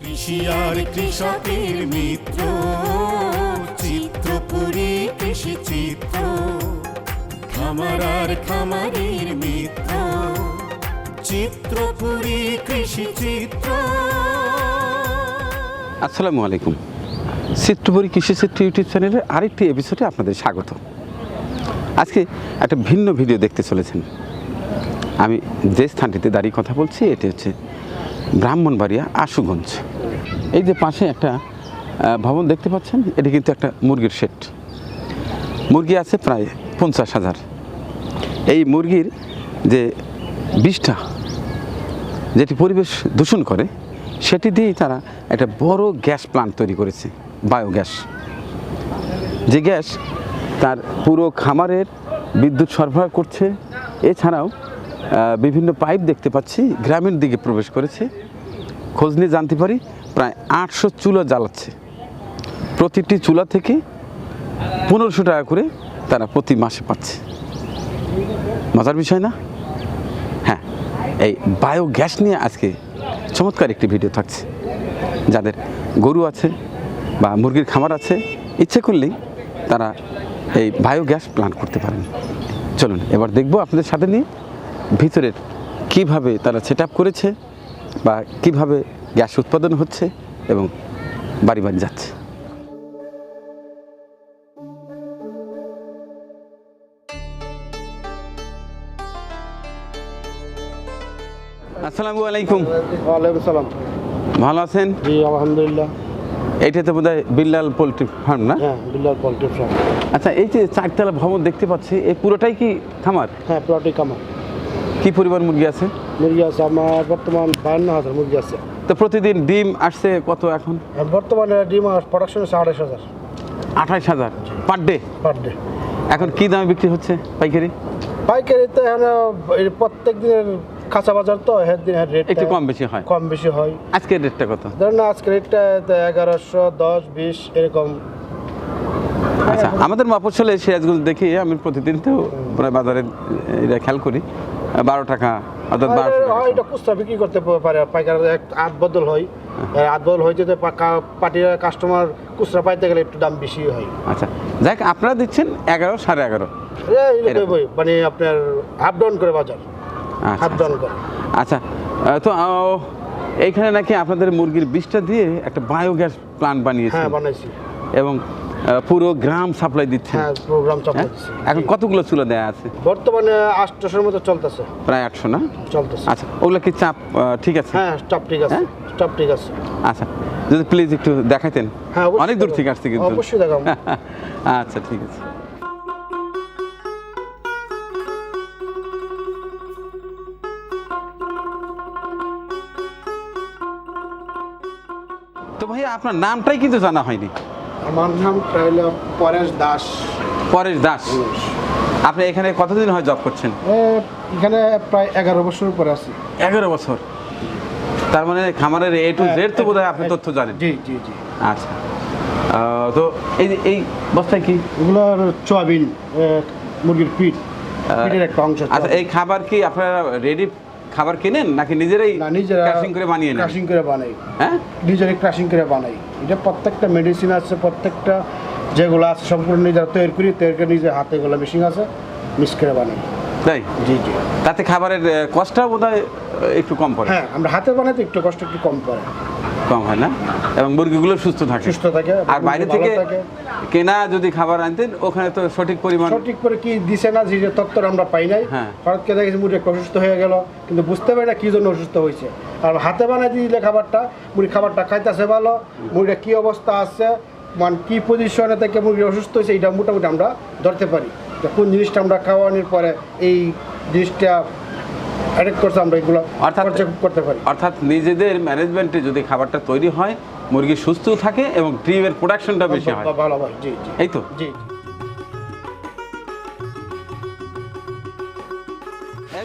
কৃষি আর কৃষকের মিত্র, চিত্রপুরী কৃষি চিত্র। খামার আর খামারের মিত্র, চিত্রপুরী কৃষি চিত্র। আসসালামু আলাইকুম। চিত্রপুরী কৃষি চিত্র ইউটিউব চ্যানেলের আরেকটি এপিসোডে আপনাদের স্বাগত। আজকে একটা ভিন্ন ভিডিও দেখতে চলেছেন। আমি যে স্থানটিতে দাঁড়িয়ে কথা বলছি, এটি হচ্ছে ব্রাহ্মণবাড়িয়া, আশুগঞ্জ। এই যে পাশে একটা ভবন দেখতে পাচ্ছেন? এটি কিন্তু একটা মুরগির শেড। মুরগি আছে প্রায় পঞ্চাশ হাজার। এই মুরগির যে বিষটা, যেটি পরিবেশ দূষণ করে, সেটি দিয়েই তারা একটা বড় গ্যাস প্লান্ট তৈরি করেছে, বায়োগ্যাস। যে গ্যাস তার পুরো খামারের বিদ্যুৎ সরবরাহ করছে। এছাড়াও বিভিন্ন পাইপ দেখতে পাচ্ছি, গ্রামের দিকে প্রবেশ করেছে। খোঁজ নিয়ে জানতে পারি প্রায় আটশো চুলা জ্বালাচ্ছে। প্রতিটি চুলা থেকে পনেরোশো টাকা করে তারা প্রতি মাসে পাচ্ছে। মজার বিষয় না? হ্যাঁ এই বায়োগ্যাস নিয়ে আজকে চমৎকার একটি ভিডিও থাকছে। যাদের গরু আছে বা মুরগির খামার আছে, ইচ্ছে করলেই তারা এই বায়োগ্যাস প্ল্যান্ট করতে পারেন। চলুন, এবার দেখব আপনাদের সাথে নিয়ে ভিতরের কীভাবে তারা সেট করেছে বা কীভাবে গ্যাস উৎপাদন হচ্ছে এবং বাড়ি বাড়ি যাচ্ছে? আসসালামু আলাইকুম। ওয়ালাইকুম সালাম। ভালো আছেন? জি আলহামদুলিল্লাহ। এইটাতে বোধ হয় বিল্লাল পোলট্রি ফার্ম না? হ্যাঁ বিল্লাল পোল্ট্রি ফার্ম। আচ্ছা এই যে চারতলা ভবন দেখতে পাচ্ছি এই পুরোটাই কি খামার? হ্যাঁ প্লটি কামার কি পরিমাণ মুরগি আছে? মুরগি আছে আমার বর্তমান বায়ান্ন হাজার মুরগি আছে। তো প্রতিদিন ডিম আসছে কত এখন? বর্তমানে ডিম প্রোডাকশন আছে আড়াইশ হাজার। আঠাশ হাজার পার ডে পার ডে এখন কি দামে বিক্রি হচ্ছে পাইকারি? পাইকারি তো এখানে প্রত্যেক দিনের কাঁচা বাজার তো হের দিন হের রেট একটু কম বেশি হয়। কম বেশি হয়। আজকের রেটটা কত? ধরেন আজকের আজকে রেটটা এগারোশো দশ বিশ এরকম। আচ্ছা আমাদের মফসলে সিরাজগঞ্জ দেখি আমি প্রতিদিন তো প্রায় বাজারে এটা খেয়াল করি। বারো টাকা অর্থাৎ এটা খুচরা বিক্রি করতে পারে পাইকার আধ বদল হয়। আধ বদল হয় যদি পার্টির কাস্টমার খুচরা পাইতে গেলে একটু দাম বেশি হয়। আচ্ছা যাক আপনারা দিচ্ছেন এগারো সাড়ে এগারো। মানে আপনার হাফ ডাউন করে বাজার। আচ্ছা হাফ ডাউন করে। আচ্ছা তো এইখানে নাকি আপনাদের মুরগির বিষটা দিয়ে একটা বায়োগ্যাস প্লান্ট বানিয়েছে হ্যাঁ বানাইছি। এবং পুরো গ্রাম সাপ্লাই দিচ্ছে। হ্যাঁ প্রোগ্রাম হ্যাঁ? চালাচ্ছি এখন কতগুলো চুলা দেয়া আছে? বর্তমানে আটশোর মতো চলতেছে। প্রায় আটশো না? চলতেছে। আচ্ছা ওগুলো কি চাপ ঠিক আছে? হ্যাঁ স্টপ ঠিক আছে। হ্যাঁ? স্টপ ঠিক আছে। আচ্ছা যদি প্লিজ একটু দেখাইতেন। হ্যাঁ অনেক দূর থেকে আসছে কিন্তু। অবশ্যই দেখাবো। আচ্ছা ঠিক আছে। তো ভাইয়া আপনার নামটাই কিন্তু জানা হয়নি। আমার নাম হলো পরেশ দাস। পরেশ দাস। আপনি এখানে কতদিন হয় জব করছেন? এখানে প্রায় এগারো বছর পরে আছি। এগারো বছর। তার মানে খামারের এ টু জেড তো বোধহয় আপনি তথ্য জানেন। জি জি জি। আচ্ছা। তো এই এই বস্তায় কি? এগুলো সোয়াবিন এ, মুরগির পিঠ। পিঠের একটা অংশ আচ্ছা এই খাবার কি আপনারা রেডি খাবার কিনেন নাকি নিজেরাই ক্রাশিং করে বানিয়ে নেন? ক্রাশিং করে বানাই। হ্যাঁ? নিজেরাই ক্রাশিং করে বানাই। এটা প্রত্যেকটা মেডিসিন আছে প্রত্যেকটা যেগুলো আছে সম্পূর্ণ নিজেরা তৈরি করি তৈরি করে নিজের হাতে এগুলো মেশিন আছে মিক্স করে বানাই। তাই? জি জি। তাতে খাবারের কষ্টটা বোধ একটু কম পড়ে। হ্যাঁ আমরা হাতে বানাইতে একটু কষ্ট একটু কম পড়ে। কম হয় না? এবং মুরগিগুলো সুস্থ থাকে। সুস্থ থাকে আর বাইরে থেকে। কেনা যদি খাবার আনতেন ওখানে তো সঠিক পরিমাণ সঠিক করে কি দিছে না যে তত্ত্বটা আমরা পাই নাই। হ্যাঁ। হঠাৎ করে দেখেছি মুরগি অসুস্থ হয়ে গেল কিন্তু বুঝতে পারি না কি জন্য অসুস্থ হয়েছে। আর হাতে বানাই দিলে খাবারটা মুরগি খাবারটা খাইতেছে ভালো মুরগিটা কি অবস্থা আছে মানে কি পজিশনে থেকে মুরগি অসুস্থ হয়েছে এটা মোটামুটি আমরা ধরতে পারি। কোন জিনিসটা আমরা খাওয়ানোর পরে এই জিনিসটা অ্যাটাক করছে আমরা এগুলো অর্থাৎ- করতে পারি। অর্থাৎ নিজেদের ম্যানেজমেন্টে যদি খাবারটা তৈরি হয় মুরগি সুস্থ থাকে এবং ডিমের প্রোডাকশনটা বেশি হয়। ভালো হয় জি জি। এই তো? জি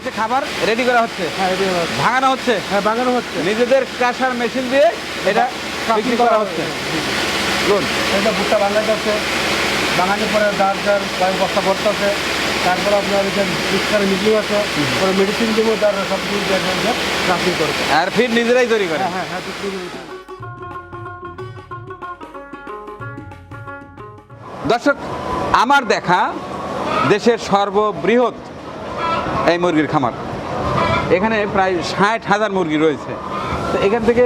যে খাবার রেডি করা হচ্ছে? হ্যাঁ ভাঙানো হচ্ছে? হ্যাঁ বাগানো হচ্ছে। নিজেদের ক্রাশার মেশিন দিয়ে এটা বিক্রি করা হচ্ছে। এটা ভুট্টা বানাইতেছে বানানোর পরে যার যার কয়েক বস্তা ভরতেছে তারপরে আপনার মিক্সার মিটিং আছে পরে মেডিসিন দেবো তার সব কিছু ট্রান্সফার করবে। আর ফির নিজেরাই তৈরি করে। হ্যাঁ হ্যাঁ হ্যাঁ। দর্শক আমার দেখা দেশের সর্ববৃহৎ এই মুরগির খামার। এখানে প্রায় ষাট হাজার মুরগি রয়েছে। তো এখান থেকে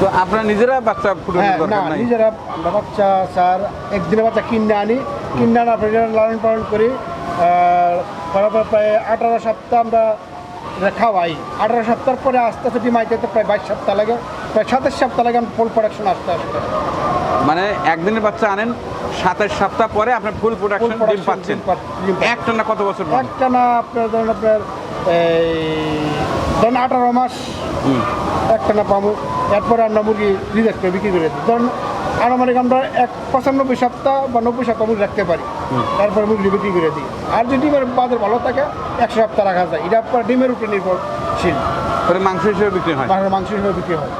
তো আপনারা নিজেরা বাচ্চা ফুটানোর হ্যাঁ দরকার নাই? নিজেরা বাচ্চা স্যার একদিনে বাচ্চা কিনে আনি। কিনে এটা লালন পালন করি। প্রায় আঠারো সপ্তাহ আমরা খাওয়াই। আঠারো সপ্তাহ পরে আস্তে আস্তে ডিম আইতে প্রায় বাইশ সপ্তাহ লাগে। প্রায় সাতাশ সপ্তাহ লাগে ফুল প্রোডাকশন আস্তে আস্তে। মানে একদিনের বাচ্চা আনেন সাতাশ সপ্তাহ পরে আপনার ফুল প্রোডাকশন ডিম পাচ্ছেন। কত বছর পাবেন? একটা না আপনার ধরেন আপনার এই ধরেন আঠারো মাস। হুম। একটা না পাবো এরপরে আমরা মুরগি রিজেক্ট করে বিক্রি করে দিই। ধরুন আনুমানিক আমরা এক পঁচানব্বই সপ্তাহ বা নব্বই সপ্তাহ মুরগি রাখতে পারি। তারপরে মুরগি বিক্রি করে দিই। আর যদি ডিমের বাজার ভালো থাকে একশো সপ্তাহ রাখা যায়। এটা আপনার ডিমের উপরে নির্ভরশীল মাংস হিসেবে বিক্রি হয়। মাংস হিসেবে বিক্রি হয়।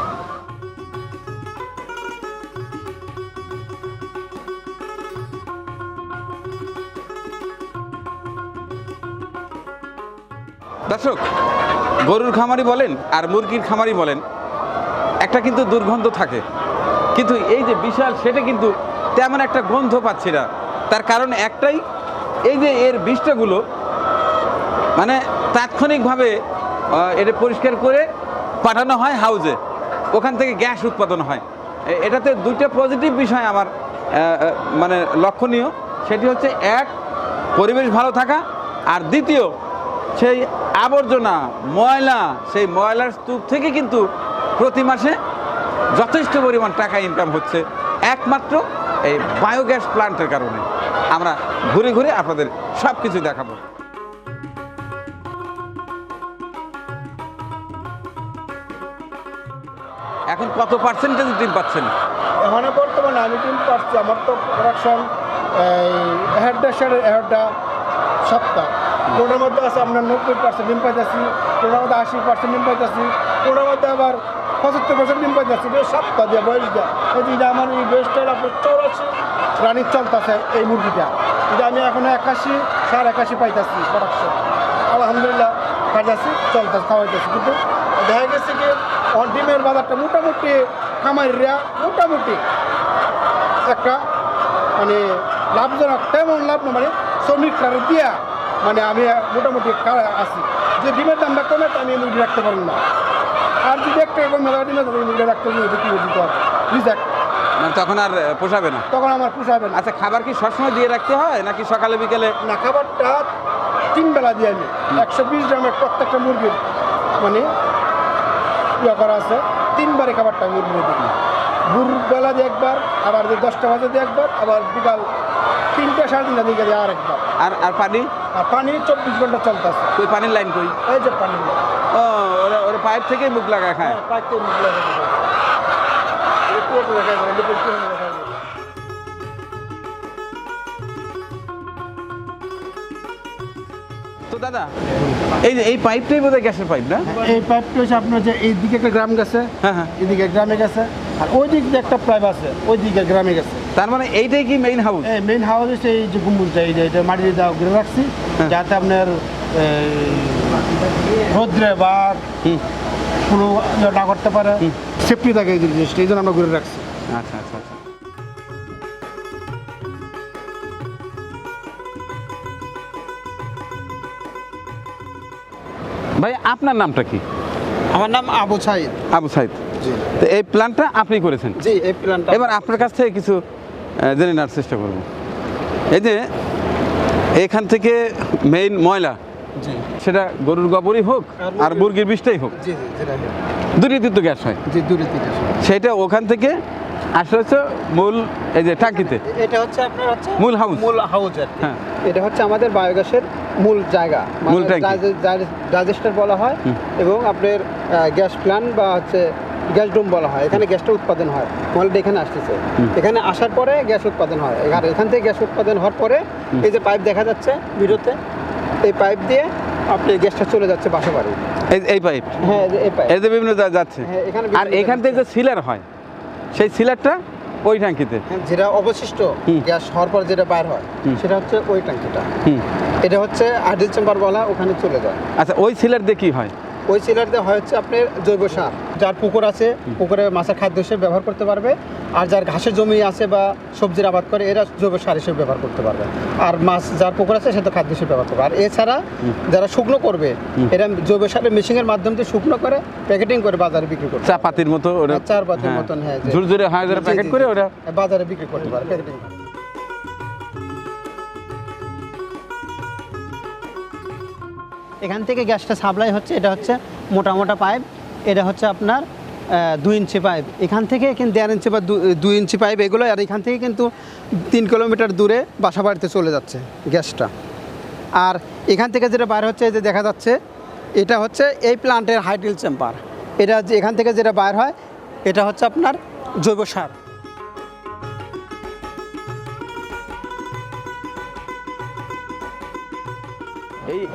দর্শক গরুর খামারি বলেন আর মুরগির খামারি বলেন একটা কিন্তু দুর্গন্ধ থাকে। কিন্তু এই যে বিশাল সেটা কিন্তু তেমন একটা গন্ধ পাচ্ছি না। তার কারণ একটাই, এই যে এর বিষটাগুলো মানে তাৎক্ষণিকভাবে এটা পরিষ্কার করে পাঠানো হয় হাউজে। ওখান থেকে গ্যাস উৎপাদন হয়। এটাতে দুইটা পজিটিভ বিষয় আমার মানে লক্ষণীয়। সেটি হচ্ছে, এক, পরিবেশ ভালো থাকা। আর দ্বিতীয়, সেই আবর্জনা, ময়লা, সেই ময়লার স্তূপ থেকে কিন্তু প্রতি মাসে যথেষ্ট পরিমাণ টাকা ইনকাম হচ্ছে। একমাত্র এই বায়োগ্যাস প্লান্টের কারণে। আমরা ঘুরে ঘুরে আপনাদের সব কিছু দেখাবো। এখন কত পার্সেন্টেজ ডিম পাচ্ছেন? এখানে বর্তমানে আমি ডিম পাচ্ছি, আমার তো প্রোডাকশন হেডটা শেয়ারের হেডটা সপ্তাহ। কোনোটার মধ্যে আছে আপনার নব্বই পার্সেন্ট ডিম পাইতেছি, কোনোটার মধ্যে আশি পার্সেন্ট ডিম পাইতেছি, কোনোটার মধ্যে আবার পঁচাত্তর পার্সেন্ট ডিম পাইতেছি এটা সপ্তাহ দিয়ে বয়স দেয়। এই যে আমার এই বয়সটা আপনার চৌরাশি রানির চলতেছে এই মুরগিটা। এটা আমি এখন একাশি, সাড়ে একাশি পাইতেছি প্রোডাকশন আলহামদুলিল্লাহ পাইতেছি চলতেছে, খাওয়াইতেছি। কিন্তু দেখা গেছে কি ডিমের বাজারটা মোটামুটি খামারিরা মোটামুটি একটা মানে লাভজনক, তেমন লাভ না মানে শ্রমিকরা দিয়া মানে আমি মোটামুটি আছি। যে ডিমের দামটা কমে আমি মুরগি রাখতে পারব না। আর যদি একটা এরকম মেলা ডিমের দাম, এই রাখতে হবে বিক্রি করে? দিতে হবে রিজাক্ট মানে তখন আর পোষাবে না? তখন আমার পোষাবে না। আচ্ছা খাবার কি সবসময় দিয়ে রাখতে হয় নাকি সকালে বিকেলে? না খাবারটা তিন বেলা দিয়ে আমি। একশো বিশ গ্রামের প্রত্যেকটা মুরগির মানে ইয়ে করা আছে তিনবারে খাবারটা আমি মুরগি দিই ভোর দিয়ে একবার আবার যে দশটা বাজে দিয়ে একবার আবার বিকাল তিনটা সাড়ে তিনটা দিকে দিয়ে আর একবার। আর আর পানি? আর পানি চব্বিশ ঘণ্টা চলতেছে ওই পানির লাইন কই? এই যে পানি ও ওরা ওরা পাইপ থেকে মুখ লাগা খায়। হ্যাঁ মুখ লাগে। তো দাদা এই এই পাইপটাই বোধহয় গ্যাসের পাইপ না? এই পাইপটা হচ্ছে আপনার যে এই দিকে একটা গ্রাম গেছে হ্যাঁ হ্যাঁ। এদিকে গ্রামে গেছে আর ওই দিক দিয়ে একটা পাইপ আছে ওই দিকে গ্রামে গেছে। তার মানে এইটাই কি মেইন হাউস মেইন হাউস হচ্ছে এই যে গম্বুজটা এই যে এটা মাটি দিয়ে দেওয়া রাখছি হ্যাঁ। যাতে আপনার রৌদ্রে বা কোনো না করতে পারে। সেফটি থাকে এই জিনিসটা এই জন্য আমরা ঘুরে রাখছি। আচ্ছা আচ্ছা আচ্ছা। ভাই আপনার নামটা কি? আমার নাম আবু সাইদ। আবু সাইদ। জি। তো এই প্ল্যানটা আপনি করেছেন? জি এই প্ল্যানটা এবার আপনার কাছ থেকে কিছু জেনে নেওয়ার চেষ্টা করব। এই যে এখান থেকে মেইন ময়লা সেটা গরুর গোবরই হোক আর মুরগির বিষটাই হোক। জি জি দুটিতে তো গ্যাস হয়। জি সেটা ওখান থেকে আসলে হচ্ছে মূল এই যে টাঙ্কিতে। এটা হচ্ছে আপনার হচ্ছে মূল হাউস মূল হাউস হ্যাঁ। এটা হচ্ছে আমাদের বায়োগ্যাসের মূল জায়গা। মানে মূল ডাইজেস্টার বলা হয় এবং আপনার গ্যাস প্ল্যান বা হচ্ছে গ্যাস ডোম বলা হয়। এখানে গ্যাসটা উৎপাদন হয়। মলটা এখানে আসতেছে। এখানে আসার পরে গ্যাস উৎপাদন হয়। আর এখান থেকে গ্যাস উৎপাদন হওয়ার পরে এই যে পাইপ দেখা যাচ্ছে ভিডিওতে। এই পাইপ দিয়ে আপনি গ্যাসটা চলে যাচ্ছে বাসা বাড়ি। এই এই পাইপ? হ্যাঁ এই পাইপ। এই যে বিভিন্ন যাচ্ছে। হ্যাঁ, এখানে আর এখান থেকে যে সিলার হয় সেই সিলারটা ওই ট্যাঙ্কিতে? হ্যাঁ, যেটা অবশিষ্ট। গ্যাস হওয়ার পর যেটা বাইর হয়। সেটা হচ্ছে ওই ট্যাঙ্কিটা। হুম। এটা হচ্ছে আইডল চেম্বার বলা ওখানে চলে যায়। আচ্ছা ওই সিলার দিয়ে কি হয়? ওই সিলার দিয়ে হয় হচ্ছে আপনার জৈব সার। যার পুকুর আছে পুকুরে মাছের খাদ্য হিসেবে ব্যবহার করতে পারবে। আর যার ঘাসের জমি আছে বা সবজির আবাদ করে এরা জৈব সার হিসেবে ব্যবহার করতে পারবে। আর মাছ যার পুকুর আছে সে তো খাদ্য হিসেবে ব্যবহার করবে। আর এছাড়া যারা শুকনো করবে এরা জৈব সারের মেশিনের মাধ্যমে দিয়ে শুকনো করে প্যাকেটিং করে বাজারে বিক্রি করবে চা পাতির মতো ওরা হ্যাঁ, চার পাতির মতন, হ্যাঁ, ঝুরে হয় যারা জি, প্যাকেট করে ওরা বাজারে বিক্রি করতে পারে প্যাকেটিং এখান থেকে গ্যাসটা সাপ্লাই হচ্ছে, এটা হচ্ছে মোটা মোটা পাইপ, এটা হচ্ছে আপনার দুই ইঞ্চি পাইপ। এখান থেকে কিন্তু দেড় ইঞ্চি বা দুই ইঞ্চি পাইপ এগুলো, আর এখান থেকে কিন্তু তিন কিলোমিটার দূরে বাসা বাড়িতে চলে যাচ্ছে গ্যাসটা। আর এখান থেকে যেটা বাইরে হচ্ছে যে দেখা যাচ্ছে, এটা হচ্ছে এই প্লান্টের হাইড্রিল চেম্বার এটা এখান থেকে যেটা বাইর হয়, এটা হচ্ছে আপনার জৈব সার।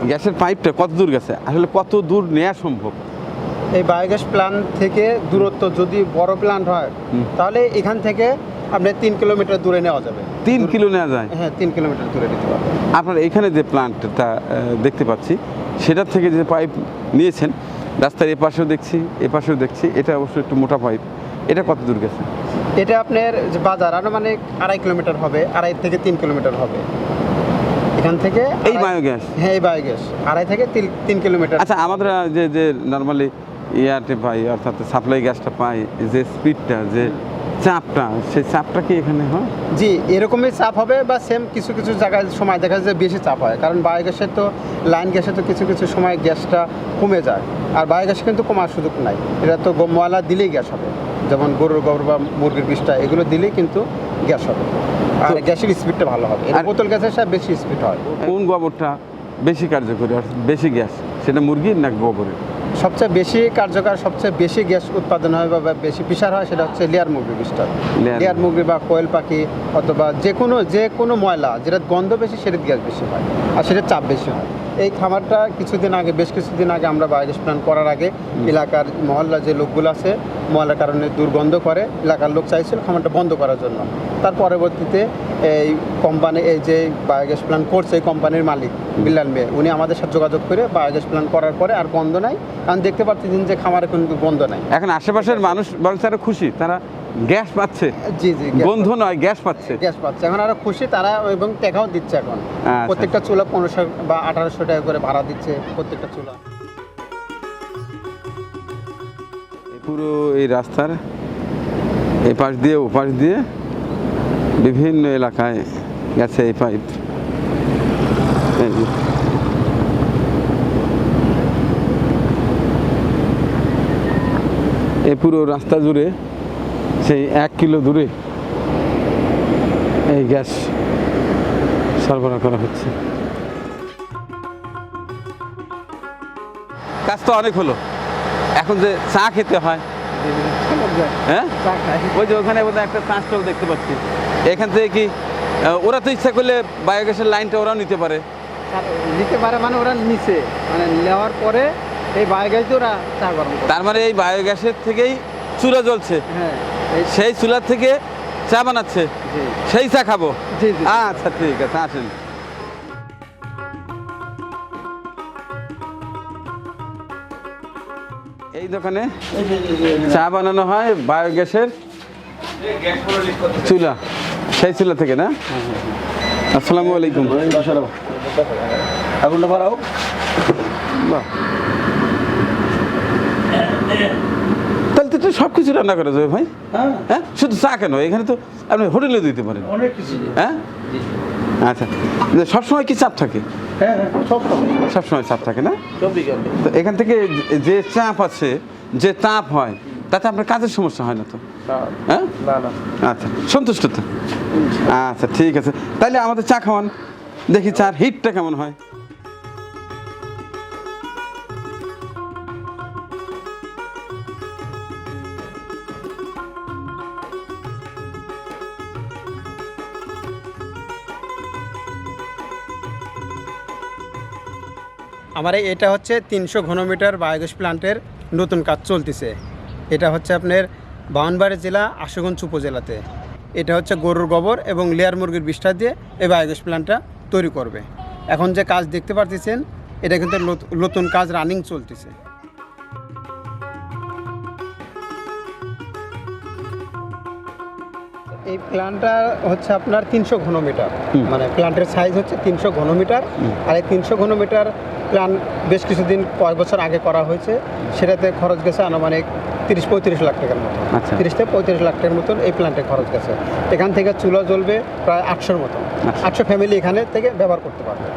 গ্যাসের পাইপটা কত দূর গেছে? আসলে কত দূর নেওয়া সম্ভব? এই বায়োগ্যাস প্ল্যান্ট থেকে দূরত্ব যদি বড় প্ল্যান্ট হয় তাহলে এখান থেকে আপনি তিন কিলোমিটার দূরে নেওয়া যাবে। তিন কিলো নেওয়া যায়? হ্যাঁ তিন কিলোমিটার দূরে নিতে পারবেন। আপনার এখানে যে প্লান্টটা আহ, দেখতে পাচ্ছি সেটার থেকে যে পাইপ নিয়েছেন রাস্তার এ পাশেও দেখছি এ পাশেও দেখছি এটা অবশ্যই একটু মোটা পাইপ এটা কত দূর গেছে? এটা আপনার বাজার আনুমানিক আড়াই কিলোমিটার হবে আড়াই থেকে তিন কিলোমিটার হবে। এখান থেকে এই বায়োগ্যাস? হ্যাঁ এই বায়োগ্যাস। আড়াই থেকে তিন তিন কিলোমিটার। আচ্ছা আমাদের যে যে নর্মালি ইয়ারটে পাই অর্থাৎ সাপ্লাই গ্যাসটা পাই যে স্পিডটা যে চাপটা সেই চাপটা কি এখানে হয়? জি এরকমই চাপ হবে বা সেম কিছু কিছু জায়গায় সময় দেখা যায় যে বেশি চাপ হয়। কারণ বায়োগ্যাসের তো লাইন গ্যাসে তো কিছু কিছু সময় গ্যাসটা কমে যায়। আর বায়োগ্যাসে কিন্তু কমার সুযোগ নাই। এটা তো ময়লা দিলেই গ্যাস হবে। যেমন গরুর গোবর বা মুরগির বিষটা এগুলো দিলেই কিন্তু গ্যাস হবে। আর গ্যাসের স্পিডটা ভালো হবে। বোতল গ্যাসের সাথে বেশি স্পিড হয়। কোন গোবরটা বেশি কার্যকরী বেশি গ্যাস? সেটা মুরগির না গোবরের সবচেয়ে বেশি কার্যকর সবচেয়ে বেশি গ্যাস উৎপাদন হয় বা বেশি পিসার হয় সেটা হচ্ছে লেয়ার মুরগি বিষটা। লেয়ার লেয়ার মুরগি। বা কোয়েল পাখি অথবা যে কোনো যে কোনো ময়লা যেটা গন্ধ বেশি সেটার গ্যাস বেশি হয়। আর সেটার চাপ বেশি হয়। এই খামারটা কিছুদিন আগে বেশ কিছুদিন আগে আমরা বায়োগ্যাস প্ল্যান করার আগে এলাকার মহল্লা যে লোকগুলো আছে ময়লার কারণে দুর্গন্ধ করে এলাকার লোক চাইছিল খামারটা বন্ধ করার জন্য। তার পরবর্তীতে এই কোম্পানি এই যে বায়োগ্যাস প্ল্যান করছে এই কোম্পানির মালিক বিল্লাল মেয়ে উনি আমাদের সাথে যোগাযোগ করে বায়োগ্যাস প্ল্যান করার পরে আর বন্ধ নাই। কারণ দেখতে পাচ্ছেন যে খামারে কিন্তু বন্ধ নাই। এখন আশেপাশের মানুষ বরং তারা খুশি তারা গ্যাস পাচ্ছে? জি জি গ্যাস বন্ধু নয় গ্যাস পাচ্ছে। গ্যাস পাচ্ছে। এখন আরও খুশি তারা এবং টাকাও দিচ্ছে এখন। আচ্ছা। প্রত্যেকটা চুলা পনেরোশো বা আঠারোশো টাকা করে ভাড়া দিচ্ছে প্রত্যেকটা চুলা। এই পুরো এই রাস্তার এই পাশ দিয়ে ও পাশ দিয়ে বিভিন্ন এলাকায় গেছে এই পাইপ। এই পুরো রাস্তা জুড়ে সেই এক কিলো দূরে এই গ্যাস সরবরাহ করা হচ্ছে। কাজ তো অনেক হলো। এখন যে চা খেতে হয়। হ্যাঁ? ওই যে ওখানে একটা চা স্টল দেখতে পাচ্ছি। এখান থেকে কি ওরা তো ইচ্ছা করলে বায়োগ্যাসের লাইনটা ওরাও নিতে পারে। নিতে পারে মানে ওরা নিচে মানে নেওয়ার পরে এই বায়োগ্যাস ওরা চা গরম তার মানে এই বায়োগ্যাসের থেকেই চুলা জ্বলছে। হ্যাঁ। সেই চুলার থেকে চা বানাচ্ছে। সেই চা খাব। জি জি। আচ্ছা ঠিক আছে আসেন। এই দোকানে চা বানানো হয় বায়োগ্যাসের চুলা। সেই চুলা থেকে না? আসসালামু আলাইকুম। আগুনটা বাড়াও বাহ। তাহলে তো সব কিছু রান্না করা যাবে ভাই। হ্যাঁ। হ্যাঁ? শুধু চা কেন? এখানে তো আপনি হোটেলে দিতে পারেন। অনেক কিছু হ্যাঁ? আচ্ছা। সবসময় কি চাপ থাকে? হ্যাঁ হ্যাঁ সব সময় সবসময় চাপ থাকে না? তো এখান থেকে যে- চাপ আছে যে তাপ হয় তাতে আপনার কাজের সমস্যা হয় না তো? হ্যাঁ? আচ্ছা সন্তুষ্ট তো? আচ্ছা ঠিক আছে। তাহলে আমাদের চা খাওয়ান। দেখি চার হিটটা কেমন হয়। আমার এটা হচ্ছে তিনশো ঘনমিটার বায়োগ্যাস প্ল্যান্টের নতুন কাজ চলতেছে। এটা হচ্ছে আপনার বাউনবাড়ি জেলা, আশুগঞ্জ উপজেলাতে। এটা হচ্ছে গরুর গোবর এবং লেয়ার মুরগির বিষ্ঠা দিয়ে এই বায়োগ্যাস প্ল্যান্টটা তৈরি করবে। এখন যে কাজ দেখতে পারতেছেন, এটা কিন্তু নতুন কাজ রানিং চলতেছে। এই প্ল্যানটা হচ্ছে আপনার তিনশো ঘনমিটার। মানে প্ল্যান্টের সাইজ হচ্ছে তিনশো ঘনমিটার। আর এই তিনশো ঘনমিটার প্ল্যান বেশ কিছুদিন কয়েক বছর আগে করা হয়েছে সেটাতে খরচ গেছে আনুমানিক তিরিশ পঁয়ত্রিশ লাখ টাকার মতো আচ্ছা। তিরিশ থেকে পঁয়ত্রিশ লাখ টাকার মতন এই প্ল্যান্টে খরচ গেছে এখান থেকে চুলা জ্বলবে প্রায় আটশোর মতো আচ্ছা। আটশো ফ্যামিলি এখানে থেকে ব্যবহার করতে পারবে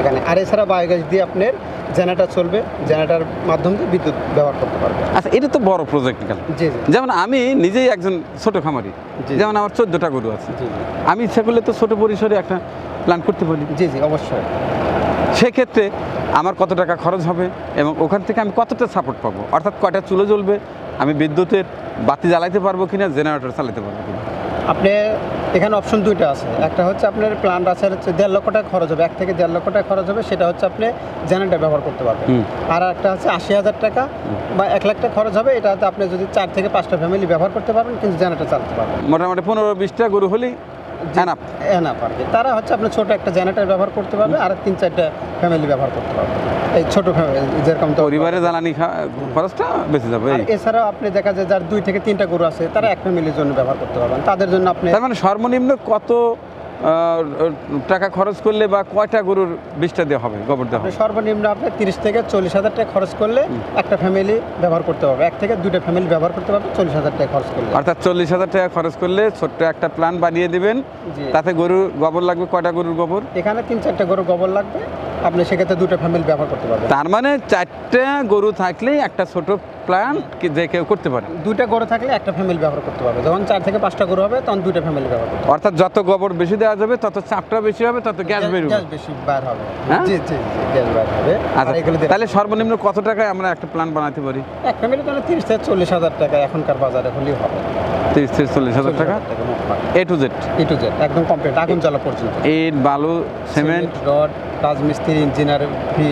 এখানে। আর এছাড়া বায়োগ্যাস দিয়ে আপনার জেনারেটার চলবে জেনারেটার মাধ্যম দিয়ে বিদ্যুৎ ব্যবহার করতে পারবে। আচ্ছা এটা তো বড় প্রজেক্ট গেল জি জি। যেমন আমি নিজেই একজন ছোট খামারি। যেমন আমার চোদ্দটা গরু আছে। আমি ইচ্ছা করলে তো ছোট পরিসরে একটা প্ল্যান করতে পারি। জি জি অবশ্যই। সেক্ষেত্রে আমার কত টাকা খরচ হবে এবং ওখান থেকে আমি কতটা সাপোর্ট পাবো? অর্থাৎ কয়টা চুলো জ্বলবে? আমি বিদ্যুতের বাতি জ্বালাইতে পারব কিনা? জেনারেটর চালাতে পারব কিনা? আপনি এখানে অপশন দুইটা আছে। একটা হচ্ছে আপনার প্ল্যান্ট আছে হচ্ছে দেড় লক্ষ টাকা খরচ হবে। এক থেকে দেড় লক্ষ টাকা খরচ হবে সেটা হচ্ছে আপনি জেনারেটার ব্যবহার করতে পারবেন। আর একটা হচ্ছে আশি হাজার টাকা বা এক লাখ টাকা খরচ হবে এটা হচ্ছে আপনি যদি চার থেকে পাঁচটা ফ্যামিলি ব্যবহার করতে পারবেন কিন্তু জেনারেটার চালাতে পারবেন। মোটামুটি পনেরো বিশটা গরু হলেই enough। আর কি। তারা হচ্ছে আপনার ছোট একটা জেনারেটার ব্যবহার করতে পারবে আর তিন চারটা ফ্যামিলি ব্যবহার করতে পারবে। এই ছোট যেরকম তো পরিবারে জ্বালানি খরচটা বেঁচে যাবে এছাড়াও আপনি দেখা যায় যার দুই থেকে তিনটা গরু আছে তারা এক ফ্যামিলির জন্য ব্যবহার করতে পারবেন। তাদের জন্য আপনি তার মানে সর্বনিম্ন কত টাকা খরচ করলে বা কয়টা গরুর বিষটা দেওয়া হবে গোবর দেওয়া হবে? সর্বনিম্ন আপনি তিরিশ থেকে চল্লিশ হাজার টাকা খরচ করলে একটা ফ্যামিলি ব্যবহার করতে পারবে। এক থেকে দুটো ফ্যামিলি ব্যবহার করতে পারবে চল্লিশ হাজার টাকা খরচ করলে। অর্থাৎ চল্লিশ হাজার টাকা খরচ করলে ছোট্ট একটা প্ল্যান বানিয়ে দেবেন। তাতে গরুর গোবর লাগবে কয়টা গরুর গোবর? এখানে তিন চারটে গরু গোবর লাগবে। আপনি সেক্ষেত্রে দুটো ফ্যামিলি ব্যবহার করতে পারবেন। তার মানে চারটে গরু থাকলেই একটা ছোট প্ল্যান যে কেউ করতে পারে? দুইটা গরু থাকলে একটা ফ্যামিলি ব্যবহার করতে পারবে। যখন চার থেকে পাঁচটা গরু হবে তখন দুইটা ফ্যামিলি ব্যবহার করতে অর্থাৎ যত গোবর বেশি দেওয়া যাবে তত চাপটা বেশি হবে তত গ্যাস বেরোবে গ্যাস বেশি বার হবে। হ্যাঁ? জি জি গ্যাস বার হবে। আচ্ছা তাহলে সর্বনিম্ন কত টাকায় আমরা একটা প্ল্যান বানাতে পারি? এক ফ্যামিলি তাহলে তিরিশ থেকে চল্লিশ হাজার টাকা এখনকার বাজারে হলেই হবে। তিরিশ থেকে চল্লিশ হাজার টাকা? A to Z A to Z একদম কমপ্লিট আগুন জ্বালা পর্যন্ত। ইট বালু সিমেন্ট রড রাজমিস্ত্রি ইঞ্জিনিয়ার ফি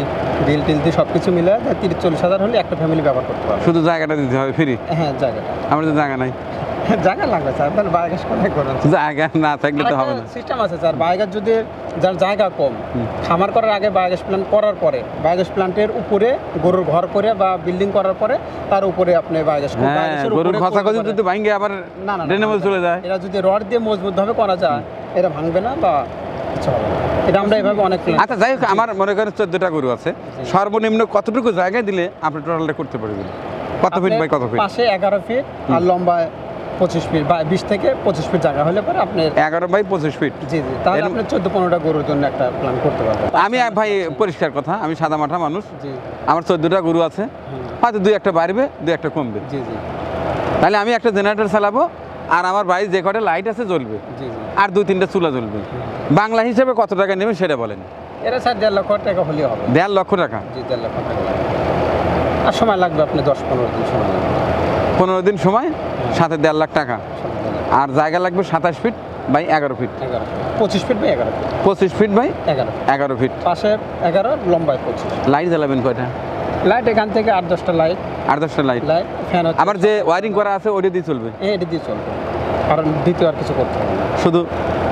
বিল টিল দিয়ে সব কিছু মিলে তিরিশ চল্লিশ হাজার হলে একটা ফ্যামিলি ব্যবহার করতে পারবে। শুধু জায়গাটা দিতে হবে ফ্রি? হ্যাঁ জায়গাটা। আমার তো জায়গা নাই। জায়গা লাগবে স্যার তাহলে বায়োগ্যাস কোথায় করবেন জায়গা না থাকলে তো হবে না। সিস্টেম আছে স্যার বায়োগ্যাস যদি যার জায়গা কম খামার করার আগে বায়োগ্যাস প্ল্যান্ট করার পরে বায়োগ্যাস প্ল্যান্টের উপরে গরুর ঘর করে বা বিল্ডিং করার পরে তার উপরে আপনি বায়োগ্যাস হ্যাঁ গরুর খসা খসি যদি ভাঙ্গে আবার না চলে যায়। এটা যদি রড দিয়ে মজবুতভাবে করা যায় এটা ভাঙবে না বা কিছু হবে না। এটা আমরা এভাবে অনেক আচ্ছা যাই হোক আমার মনে করেন চোদ্দটা গরু আছে। সর্বনিম্ন কতটুকু জায়গায় দিলে আপনি টোটালটা করতে পারবেন? কত ফিট বাই কত ফিট পাশে এগারো ফিট আর লম্বায় পঁচিশ ফিট বা বিশ থেকে পঁচিশ ফিট জায়গা হলে পরে আপনি এগারো বাই পঁচিশ ফিট জি জি। তাহলে আপনি চোদ্দ পনেরোটা গরুর জন্য একটা প্ল্যান করতে পারবেন। আমি ভাই পরিষ্কার কথা আমি সাদা মাঠা মানুষ। জি। আমার চোদ্দটা গরু আছে। হয়তো দুই একটা বাড়বে দুই একটা কমবে। জি জি। তাহলে আমি একটা জেনারেটর চালাবো আর আমার বাড়ির যে কটা লাইট আছে জ্বলবে জি জি। আর দুই তিনটা চুলা জ্বলবে। বাংলা হিসেবে কত টাকা নেবেন সেটা বলেন। এটা স্যার দেড় লক্ষ টাকা হলেও হবে। দেড় লক্ষ টাকা? জি দেড় লক্ষ টাকা সময় লাগবে আপনি দশ পনেরো দিন সময় লাগবে। পনেরো দিন সময় সাথে দেড় লাখ টাকা। আর জায়গা লাগবে সাতাশ ফিট বাই এগারো ফিট। পঁচিশ ফিট বাই এগারো ফিট। পঁচিশ ফিট বাই এগারো এগারো ফিট। পাশে এগারো লম্বায় পঁচিশ। লাইট জ্বালাবেন কয়টা? লাইট এখান থেকে আট দশটা লাইট আট দশটা লাইট লাইট ফ্যান আমার যে ওয়ারিং করা আছে ওইটা দিয়ে চলবে? এটি দিয়ে চলবে। কারণ দ্বিতীয় আর কিছু করতে হবে শুধু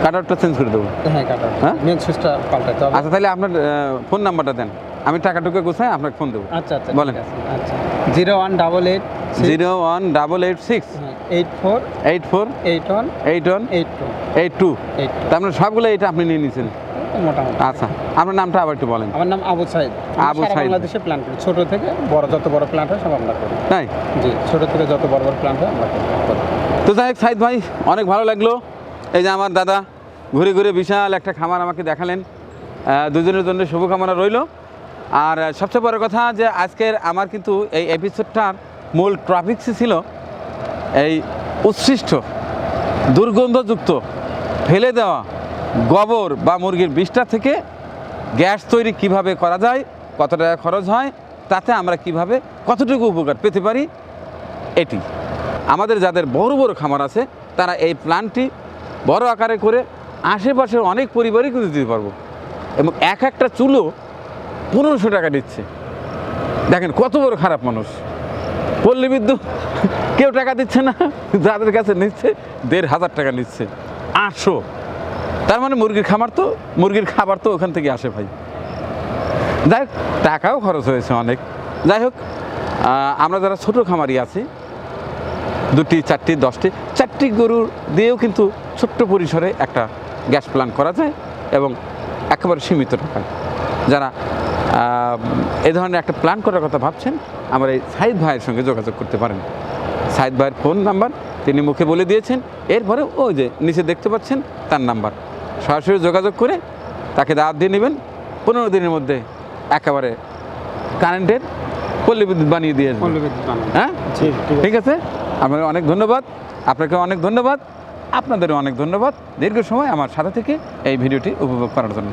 কাটারটা চেঞ্জ করে দেবো? হ্যাঁ কাটার হ্যাঁ? মেন সুইচটা পাল্টাতে হবে। আচ্ছা তাহলে আপনার ফোন নাম্বারটা দেন। আমি টাকা টুকে গোছাই আপনাকে ফোন দেবো। আচ্ছা আচ্ছা বলেন। আচ্ছা। Zero one double eight zero one double eight six. Eight four. Eight four. Eight one. Eight one. Eight two. Eight two. তার মানে সবগুলো এটা আপনি নিয়ে নিয়েছেন? আচ্ছা আপনার নামটা আবার একটু বলেন। আমার নাম আবু সাইদ। আবু সাইদ। বাংলাদেশে প্ল্যান করি। ছোট থেকে বড় যত বড় প্ল্যান্ট হয় সব আমরা করি। তাই? জি ছোট থেকে যত বড় বড় প্ল্যান্ট হয় আমরা করি। তো যাই হোক সাইদ ভাই অনেক ভালো লাগল। এই যে আমার দাদা ঘুরে ঘুরে বিশাল একটা খামার আমাকে দেখালেন। দুজনের জন্য শুভকামনা রইল। আর সবচেয়ে বড় কথা যে আজকের আমার কিন্তু এই এপিসোডটার মূল ট্রাফিক্সই ছিল এই উচ্ছিষ্ট দুর্গন্ধযুক্ত, ফেলে দেওয়া গোবর বা মুরগির বিষটা থেকে গ্যাস তৈরি কীভাবে করা যায়, কত টাকা খরচ হয়, তাতে আমরা কীভাবে কতটুকু উপকার পেতে পারি, এটি। আমাদের যাদের বড় বড় খামার আছে, তারা এই প্ল্যানটি বড় আকারে করে আশেপাশের অনেক পরিবারই কিন্তু দিতে পারব। এবং এক একটা চুলো পনেরোশো টাকা দিচ্ছে। দেখেন, কত বড় খারাপ মানুষ। পল্লী বিদ্যুৎ কেউ টাকা দিচ্ছে না, যাদের কাছে নিচ্ছে, দেড় হাজার টাকা নিচ্ছে, আটশো। তার মানে মুরগির খামার তো, মুরগির খাবার তো ওখান থেকে আসে ভাই। যাই হোক, টাকাও খরচ হয়েছে অনেক। যাই হোক আমরা যারা ছোট খামারি আছি, দুটি, চারটি, দশটি, চারটি গরুর দিয়েও কিন্তু ছোট্ট পরিসরে একটা গ্যাস প্ল্যান করা যায় এবং একেবারে সীমিত টাকায়। যারা এ ধরনের একটা প্ল্যান করার কথা ভাবছেন? আমার এই সাইদ ভাইয়ের সঙ্গে যোগাযোগ করতে পারেন। সাইদ ভাইয়ের ফোন নাম্বার তিনি মুখে বলে দিয়েছেন। এরপরে ওই যে নিচে দেখতে পাচ্ছেন তার নাম্বার সরাসরি যোগাযোগ করে তাকে দাওয়াত দিয়ে নেবেন। পনেরো দিনের মধ্যে একেবারে কারেন্টের পল্লী বিদ্যুৎ বানিয়ে দিয়ে। হ্যাঁ? ঠিক আছে। ঠিক আছে? আপনাকে অনেক ধন্যবাদ। আপনাকে অনেক ধন্যবাদ। আপনাদেরও অনেক ধন্যবাদ। দীর্ঘ সময় আমার সাথে থেকে এই ভিডিওটি উপভোগ করার জন্য।